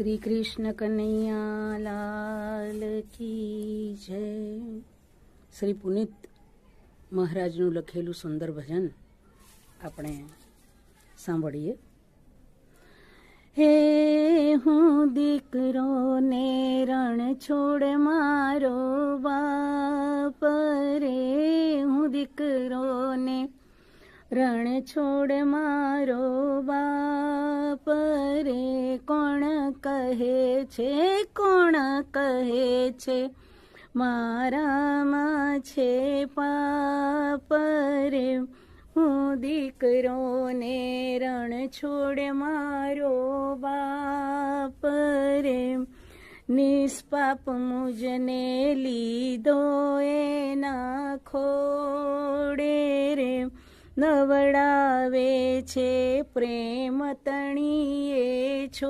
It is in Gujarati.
શ્રી કૃષ્ણ કનૈયા લાલ કી જય. શ્રી પુનિત મહારાજનું લખેલું સુંદર ભજન આપણે સાંભળીએ. હે હું દીકરો ને રણ છોડ મારો બાપ, રે હું દીકરો ને રણ છોડ મારો બાપ. કોણ કહે છે? કોણ કહે છે? મારામાં છે પાપ રે. હું દીકરો ને રણ છોડ મારો બાપ રે. નિષ્પાપ મુજને લીધો એના ખોડે રે. નવડાવે છે પ્રેમ તણીએ છો